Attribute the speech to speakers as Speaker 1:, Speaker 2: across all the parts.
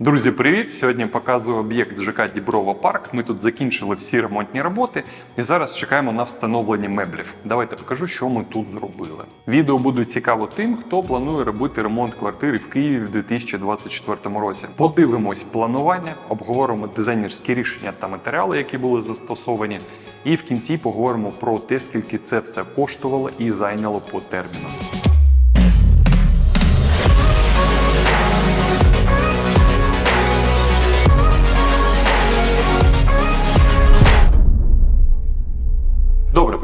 Speaker 1: Друзі, привіт! Сьогодні показую об'єкт ЖК Діброва Парк. Ми тут закінчили всі ремонтні роботи і зараз чекаємо на встановлення меблів. Давайте покажу, що ми тут зробили. Відео буде цікаво тим, хто планує робити ремонт квартири в Києві в 2024 році. Подивимось планування, обговоримо дизайнерські рішення та матеріали, які були застосовані. І в кінці поговоримо про те, скільки це все коштувало і зайняло по терміну.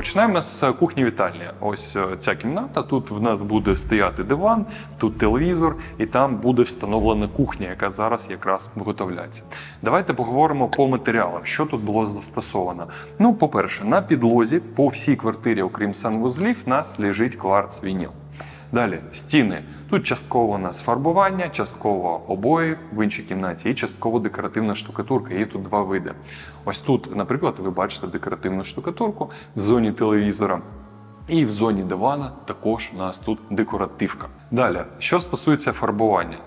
Speaker 1: Починаємо з кухні вітальні. Ось е, ця кімната. Тут в нас буде стояти диван, тут телевізор, і там буде встановлена кухня, яка зараз якраз виготовляється. Давайте поговоримо по матеріалам, що тут було застосовано. Ну, по-перше, на підлозі по всій квартирі, окрім санвузлів, в нас лежить кварц вініл. Далі стіни. Тут частково у нас фарбування, частково обої в іншій кімнаті і частково декоративна штукатурка. Є тут два види. Ось тут, наприклад, ви бачите декоративну штукатурку в зоні телевізора. І в зоні дивана також у нас тут декоративка. Далі, що стосується фарбування.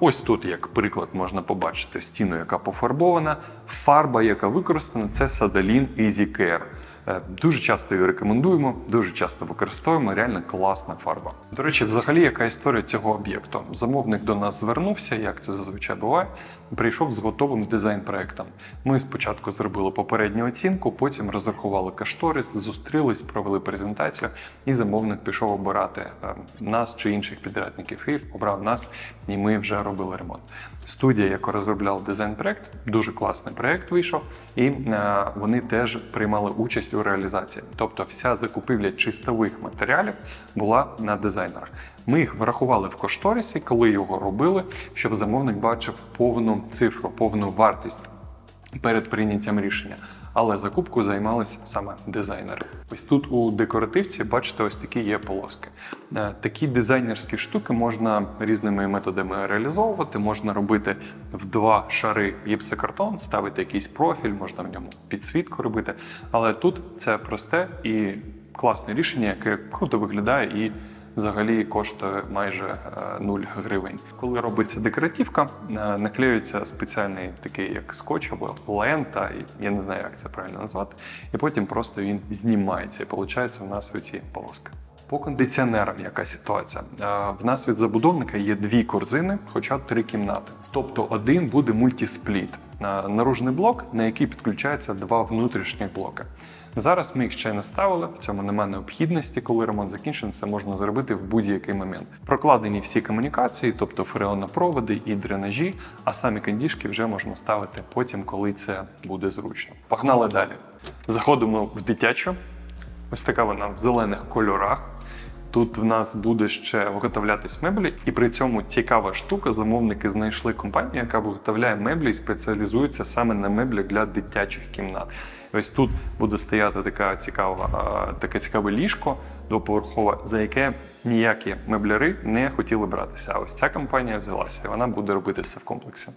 Speaker 1: Ось тут, як приклад, можна побачити стіну, яка пофарбована. Фарба, яка використана, це Sadalin Easy Care. Е, Дуже часто її рекомендуємо, дуже часто використовуємо. Реально класна фарба. До речі, взагалі, яка історія цього об'єкту? Замовник до нас звернувся, як це зазвичай буває. Прийшов з готовим дизайн-проектом. Ми спочатку зробили попередню оцінку, потім розрахували кашторис, зустрілись, провели презентацію, і замовник пішов обирати е, нас чи інших підрядників. І обрав нас, і ми вже робили ремонт. Студія, яка розробляла дизайн-проект, дуже класний проект вийшов, і е, вони теж приймали участь у реалізації. Тобто, вся закупівля чистових матеріалів була на дизайнерах. Ми їх врахували в кошторисі, коли його робили, щоб замовник бачив повну цифру, повну вартість перед прийняттям рішення. Але закупкою займалися саме дизайнери. Ось тут у декоративці, бачите, ось такі є полоски. Е, Такі дизайнерські штуки можна різними методами реалізовувати. Можна робити в два шари гіпсокартон, ставити якийсь профіль, можна в ньому підсвітку робити. Але тут це просте і класне рішення, яке круто виглядає і взагалі коштує майже 0 гривень. Коли робиться декоративка, е, наклеюється спеціальний такий як скотч або лента, я не знаю, як це правильно назвати. І потім просто він знімається, і виходить у нас оці полоски. По кондиціонерам яка ситуація? Е, В нас від забудовника є дві корзини, хоча три кімнати. Тобто один буде мультіспліт. Наружний блок, на який підключаються два внутрішніх блоки. Зараз ми їх ще не ставили, в цьому немає необхідності, коли ремонт закінчений, це можна зробити в будь-який момент. Прокладені всі комунікації, тобто фреонопроводи і дренажі, а самі кондішки вже можна ставити потім, коли це буде зручно. Погнали далі. Заходимо в дитячу. Ось така вона в зелених кольорах. Тут в нас буде ще виготовлятись меблі, і при цьому цікава штука. Замовники знайшли компанію, яка виготовляє меблі і спеціалізується саме на меблях для дитячих кімнат. Ось тут буде стояти така цікава, таке цікаве ліжко двоповерхове, за яке ніякі мебляри не хотіли братися. А ось ця компанія взялася, і вона буде робити все в комплексі.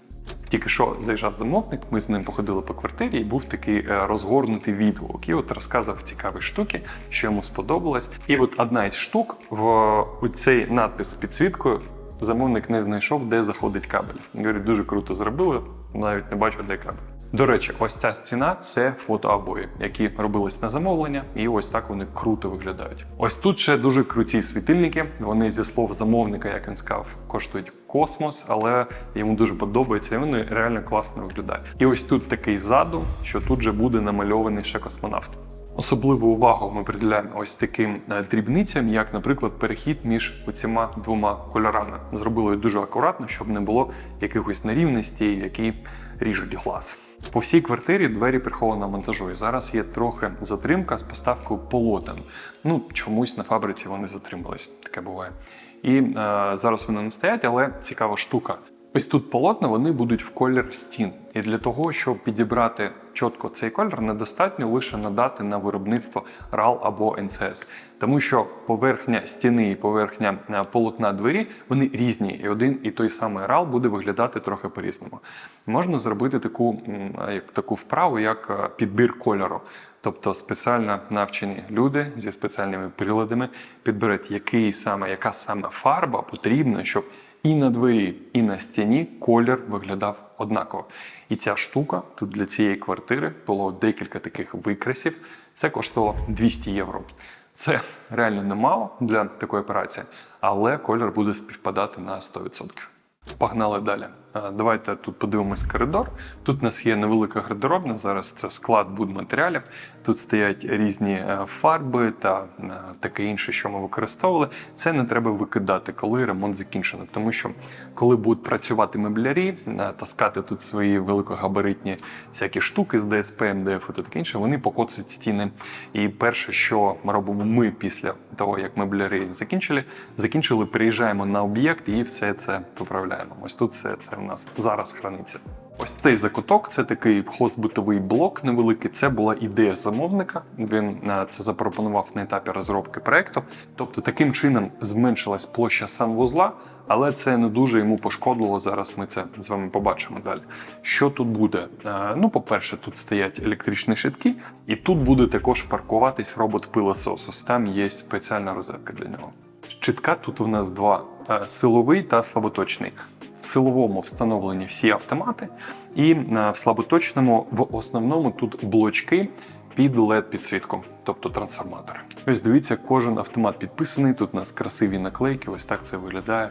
Speaker 1: Тільки що заїжджав замовник, ми з ним походили по квартирі, і був такий е, розгорнутий відгук. І от розказував цікаві штуки, що йому сподобалось. І от одна із штук в цей надпис з підсвіткою замовник не знайшов, де заходить кабель. Говорить, дуже круто зробили, навіть не бачу, де кабель. До речі, ось ця стіна це фотообої, які робились на замовлення, і ось так вони круто виглядають. Ось тут ще дуже круті світильники. Вони зі слов замовника, як він сказав, коштують космос, але йому дуже подобається, і вони реально класно виглядають. І ось тут такий ззаду, що тут же буде намальований ще космонавт. Особливу увагу ми приділяємо ось таким е, дрібницям, як, наприклад, перехід між оціма двома кольорами. Зробили дуже акуратно, щоб не було якихось нерівностей, які ріжуть глаз. По всій квартирі двері прихованого монтажу. І зараз є трохи затримка з поставкою полотен. Ну, чомусь на фабриці вони затримались. Таке буває. І е, зараз вони не стоять, але цікава штука. Ось тут полотна вони будуть в колір стін. І для того, щоб підібрати чітко цей колір, недостатньо лише надати на виробництво RAL або NCS. Тому що поверхня стіни і поверхня е, полотна двері вони різні, і один і той самий RAL буде виглядати трохи по-різному. Можна зробити таку, як, таку вправу, як е, підбір кольору. Тобто спеціально навчені люди зі спеціальними приладами підберуть, який саме, яка саме фарба потрібна, щоб і на двері, і на стіні колір виглядав однаково. І ця штука тут для цієї квартири було декілька таких викресів. Це коштувало 200 євро. Це реально немало для такої операції, але колір буде співпадати на 100%. Погнали далі. Е, Давайте тут подивимось коридор. Тут у нас є невелика гардеробна. Зараз це склад будматеріалів. Тут стоять різні е, фарби та е, таке інше, що ми використовували. Це не треба викидати, коли ремонт закінчено. Тому що коли будуть працювати меблярі, таскати тут свої великогабаритні всякі штуки з ДСП, МДФ і таке інше, вони покоцують стіни. І перше, що ми робимо ми після того, як меблярі закінчили, закінчили, приїжджаємо на об'єкт і все це поправляємо. Ось тут все це у нас зараз храниться. Ось цей закуток це такий хозбитовий блок невеликий. Це була ідея замовника. Він е, це запропонував на етапі розробки проекту. Тобто, таким чином зменшилась площа санвузла, але це не дуже йому пошкодило. Зараз ми це з вами побачимо далі. Що тут буде? Е, Ну, по-перше, тут стоять електричні щитки, і тут буде також паркуватись робот пилосос. Там є спеціальна розетка для нього. Щитка тут у нас два: е, силовий та слаботочний. В силовому встановлені всі автомати, і е, в слаботочному в основному тут блочки під led підсвітку, тобто трансформатор. Ось дивіться, кожен автомат підписаний. Тут у нас красиві наклейки. Ось так це виглядає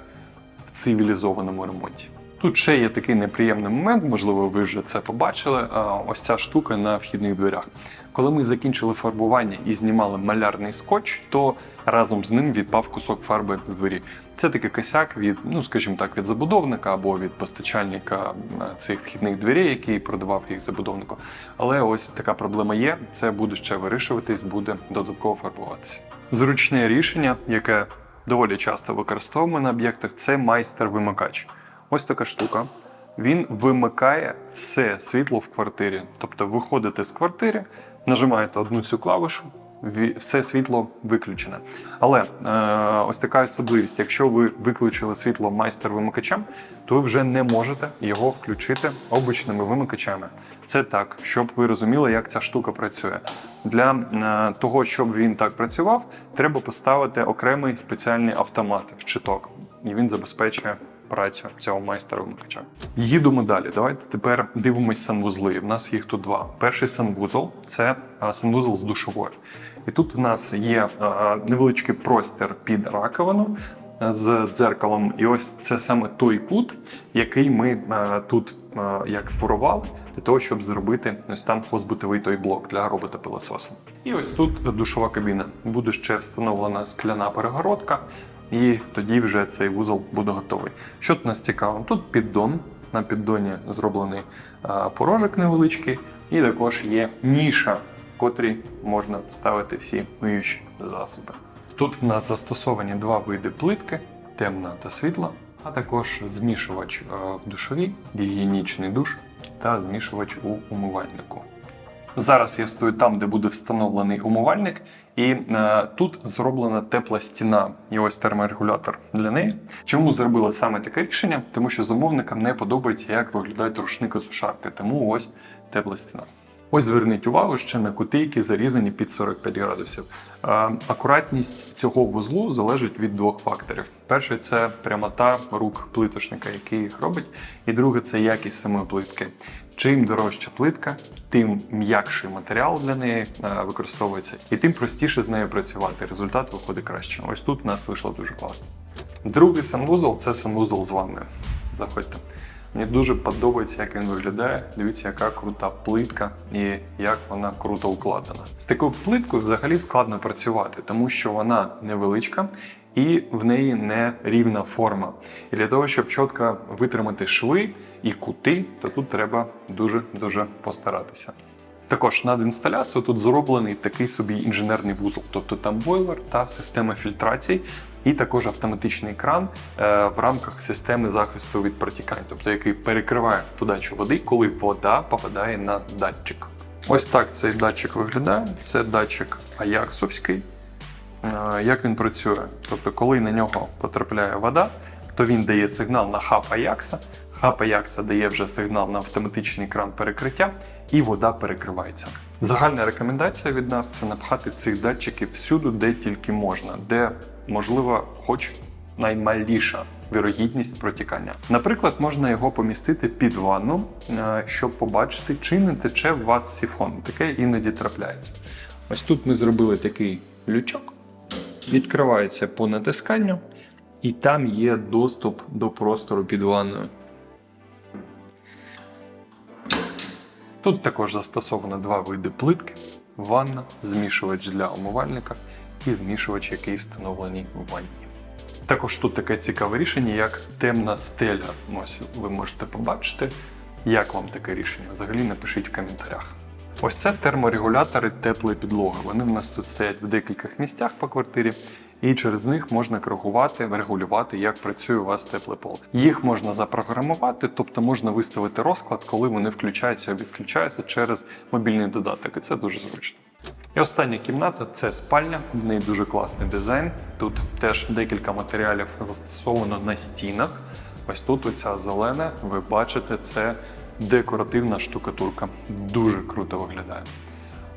Speaker 1: в цивілізованому ремонті. Тут ще є такий неприємний момент, можливо, ви вже це побачили. Ось ця штука на вхідних дверях. Коли ми закінчили фарбування і знімали малярний скотч, то разом з ним відпав кусок фарби з двері. Це такий косяк від, ну скажімо так, від забудовника або від постачальника цих вхідних дверей, який продавав їх забудовнику. Але ось така проблема є. Це буде ще вирішуватись, буде додатково фарбуватися. Зручне рішення, яке доволі часто використовуємо на об'єктах, це майстер-вимикач. Ось така штука. Він вимикає все світло в квартирі. Тобто виходите з квартири, нажимаєте одну цю клавішу, все світло виключене. Але е, ось така особливість: якщо ви виключили світло майстер-вимикачем, то ви вже не можете його включити обичними вимикачами. Це так, щоб ви розуміли, як ця штука працює. Для е, того, щоб він так працював, треба поставити окремий спеціальний автомат в читок, і він забезпечує працю цього майстера вимикача. Їдемо далі. Давайте тепер дивимось санвузли. В нас їх тут два. Перший санвузол це санвузол з душовою. І тут в нас є невеличкий простір під раковину з дзеркалом. І ось це саме той кут, який ми тут як сформували для того, щоб зробити ось там хозбитовий той блок для робота пилососа. І ось тут душова кабіна. Буде ще встановлена скляна перегородка. І тоді вже цей вузол буде готовий. Що тут нас цікаво? Тут піддон. На піддоні зроблений а, порожик невеличкий, і також є ніша, в котрій можна вставити всі миючі засоби. Тут в нас застосовані два види плитки: темна та світла, а також змішувач в душовій, гігієнічний душ та змішувач у умивальнику. Зараз я стою там, де буде встановлений умивальник, і е, тут зроблена тепла стіна і ось терморегулятор для неї. Чому зробили саме таке рішення? Тому що замовникам не подобається, як виглядають рушники сушарки, тому ось тепла стіна. Ось зверніть увагу ще на кути, які зарізані під 45 градусів. Е, акуратність цього вузлу залежить від двох факторів: перший це прямота рук плиточника, який їх робить, і друге це якість самої плитки. Чим дорожча плитка, тим м'якший матеріал для неї е, використовується, і тим простіше з нею працювати. Результат виходить краще. Ось тут в нас вийшло дуже класно. Другий санвузол це санвузол з ванною. Заходьте. Мені дуже подобається, як він виглядає. Дивіться, яка крута плитка і як вона круто укладена. З такою плиткою взагалі складно працювати, тому що вона невеличка і в неї не рівна форма. І для того, щоб чітко витримати шви і кути, то тут треба дуже дуже постаратися. Також над інсталяцією тут зроблений такий собі інженерний вузол, тобто там бойлер та система фільтрації, і також автоматичний кран е, в рамках системи захисту від протікань, тобто який перекриває подачу води, коли вода попадає на датчик. Ось так цей датчик виглядає. Це датчик Аяксовський. Е, Як він працює? Тобто, коли на нього потрапляє вода, то він дає сигнал на хаб Аякса. Хаб Аякса дає вже сигнал на автоматичний кран перекриття, і вода перекривається. Загальна рекомендація від нас це напхати цих датчиків всюди, де тільки можна, де можливо, хоч наймаліша вірогідність протікання. Наприклад, можна його помістити під ванну, е, щоб побачити, чи не тече в вас сіфон. Таке іноді трапляється. Ось тут ми зробили такий лючок, відкривається по натисканню, і там є доступ до простору під ванною. Тут також застосовано два види плитки: ванна, змішувач для умивальника і змішувач, який встановлений в ванні. Також тут таке цікаве рішення, як темна стеля. Ось ви можете побачити, як вам таке рішення. Взагалі напишіть в коментарях. Ось це терморегулятори теплої підлоги. Вони в нас тут стоять в декількох місцях по квартирі, і через них можна коригувати, регулювати, як працює у вас теплий пол. Їх можна запрограмувати, тобто можна виставити розклад, коли вони включаються або відключаються через мобільний додаток, і це дуже зручно. І остання кімната це спальня. В неї дуже класний дизайн. Тут теж декілька матеріалів застосовано на стінах. Ось тут оця зелена, ви бачите, це декоративна штукатурка. Дуже круто виглядає.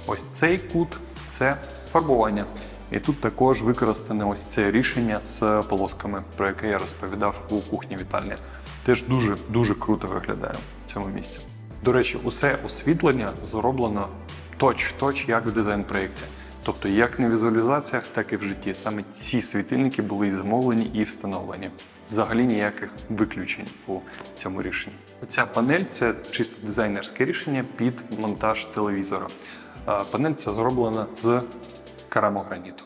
Speaker 1: Ось цей кут це фарбування. І тут також використане ось це рішення з полосками, про яке я розповідав у кухні вітальні. Теж дуже дуже круто виглядає в цьому місці. До речі, усе освітлення зроблено точ в точ, як в дизайн-проєкті. Тобто, як на візуалізаціях, так і в житті. Саме ці світильники були і замовлені і встановлені. Взагалі ніяких виключень у цьому рішенні. Ця панель це чисто дизайнерське рішення під монтаж телевізора. Панель ця зроблена з керамограніту.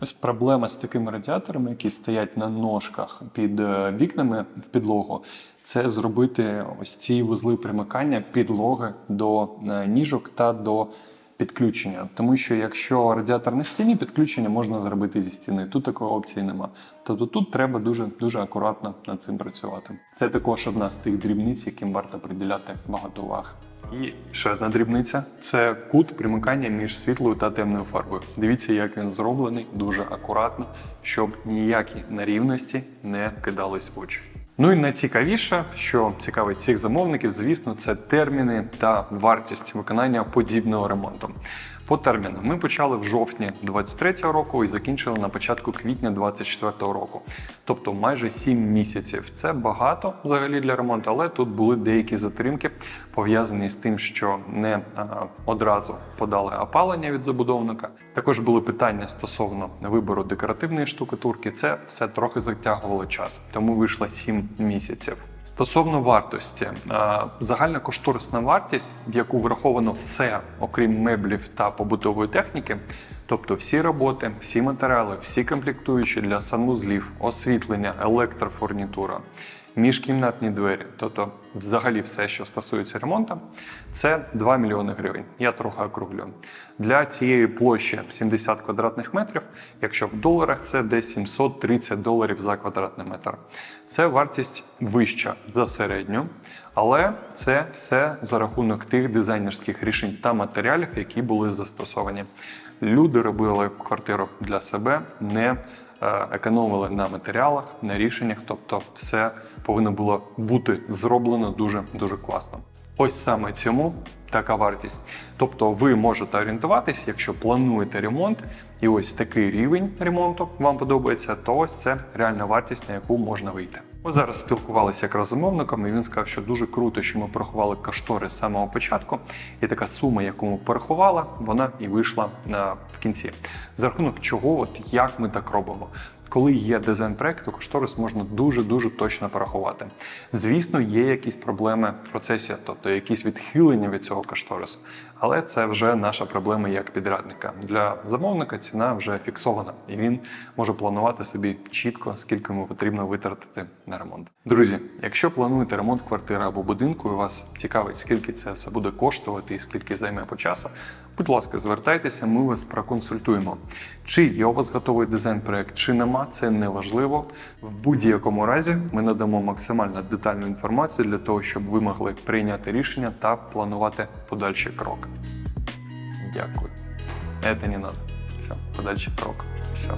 Speaker 1: Ось проблема з такими радіаторами, які стоять на ножках під е, вікнами в підлогу, це зробити ось ці вузли примикання підлоги до е, ніжок та до підключення. Тому що якщо радіатор на стіні, підключення можна зробити зі стіни. Тут такої опції нема. Тобто тут треба дуже дуже акуратно над цим працювати. Це також одна з тих дрібниць, яким варто приділяти багато уваги. І ще одна дрібниця це кут примикання між світлою та темною фарбою. Дивіться, як він зроблений дуже акуратно, щоб ніякі нерівності не кидались в очі. Ну і найцікавіше, що цікавить всіх замовників, звісно, це терміни та вартість виконання подібного ремонту. По термінам ми почали в жовтні 23-го року і закінчили на початку квітня 24-го року. Тобто майже 7 місяців. Це багато взагалі для ремонту, але тут були деякі затримки, пов'язані з тим, що не а, одразу подали опалення від забудовника. Також були питання стосовно вибору декоративної штукатурки. Це все трохи затягувало час, тому вийшло 7 місяців. Стосовно вартості, е, загальна кошторисна вартість, в яку враховано все, окрім меблів та побутової техніки, тобто всі роботи, всі матеріали, всі комплектуючі для санузлів, освітлення, електрофурнітура, міжкімнатні двері, тобто взагалі все, що стосується ремонту, це 2 мільйони гривень. Я трохи округлю. Для цієї площі 70 квадратних метрів, якщо в доларах це десь 730 доларів за квадратний метр. Це вартість вища за середню, але це все за рахунок тих дизайнерських рішень та матеріалів, які були застосовані. Люди робили квартиру для себе, не е, економили на матеріалах, на рішеннях, тобто все повинно було бути зроблено дуже дуже класно. Ось саме цьому така вартість. Тобто ви можете орієнтуватись, якщо плануєте ремонт, і ось такий рівень ремонту вам подобається, то ось це реальна вартість, на яку можна вийти. Ми зараз спілкувалися якраз з замовником, і він сказав, що дуже круто, що ми порахували каштори з самого початку, і така сума, яку ми порахували, вона і вийшла на в кінці. За рахунок чого, от як ми так робимо. Коли є дизайн проекту, кошторис можна дуже дуже точно порахувати. Звісно, є якісь проблеми в процесі, тобто якісь відхилення від цього кошторису, але це вже наша проблема як підрядника. Для замовника ціна вже фіксована, і він може планувати собі чітко, скільки йому потрібно витратити на ремонт. Друзі, якщо плануєте ремонт квартири або будинку, і вас цікавить, скільки це все буде коштувати і скільки займе по часу, будь ласка, звертайтеся, ми вас проконсультуємо. Чи є у вас готовий дизайн-проект, чи нема, це не важливо. В будь-якому разі ми надамо максимально детальну інформацію для того, щоб ви могли прийняти рішення та планувати подальший крок. Дякую. Это не надо. Все, подальший крок. Все.